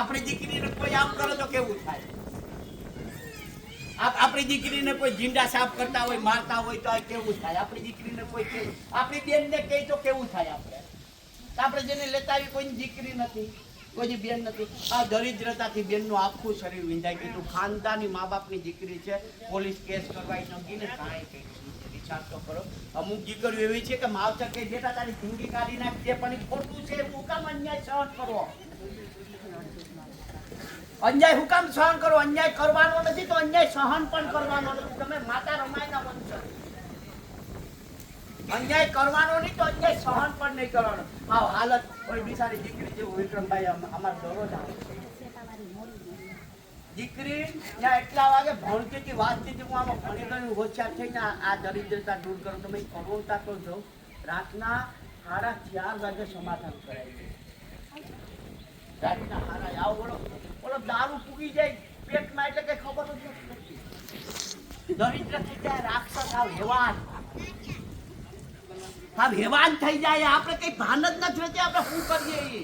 આપણી દીકરીને કોઈ આમ કરો તો કેવું થાય? આપણી દીકરીને કોઈ જીંડા સાફ કરતા હોય, મારતા હોય તો કેવું થાય? આપણી દીકરીને કોઈ કે આપણી બેનને કહે તો કેવું થાય આપણે? આપણે જેને લેતા આવી કોઈની દીકરી નથી કોઈ બેન નથી. આ દરિદ્રતાથી બેનનું આખું શરીર વિંધાઈ ગયું. ખાનદાની મા બાપની દીકરી છે, પોલીસ કેસ કરવાય નક્કી ને કાંઈ કંઈ કરો. અમુક દીકરીઓ એવી છે કે માવતર કે બેટા, તારી જિંદગી કાઢી નાખજે પણ ખોટું છે એવું કામ અન્યાય સહન કરવો અન્યાય હું કામ સહન કરો, અન્યાય કરવાનો નથી તો અન્યાય સહન પણ કરવાનો નથી. તમે માતા રમાયના વંશજ અન્યાય કરવાનો નહીં તો અન્યાય સહન પણ નહીં કરવાનો. આ હાલત કોઈ બિચારી દીકરી જેવું વિક્રમભાઈ અમાર દરરોજ આવે દીકરી ત્યાં એટલા વાગે ભણતી હતી, વાંચતી હું આમાં ભણી ગયું હોશિયાર થઈને આ- દરિદ્રતા દૂર કરો. તમે કરોડતા તો જો, રાતના સાડા ચાર વાગે સમાધાન કરાય છે. રાતના સાડા આવો બોલો. બોલો દારૂ પૂગી જાય, પેટમાં એટલે કઈ ખબર નથી. દરિદ્ર થઈ જાય, રાક્ષસ આવ હેવાન આમ હેવાન થઈ જાય, આપણે કઈ ભાન જ નથી રહેતી આપણે શું કરીએ?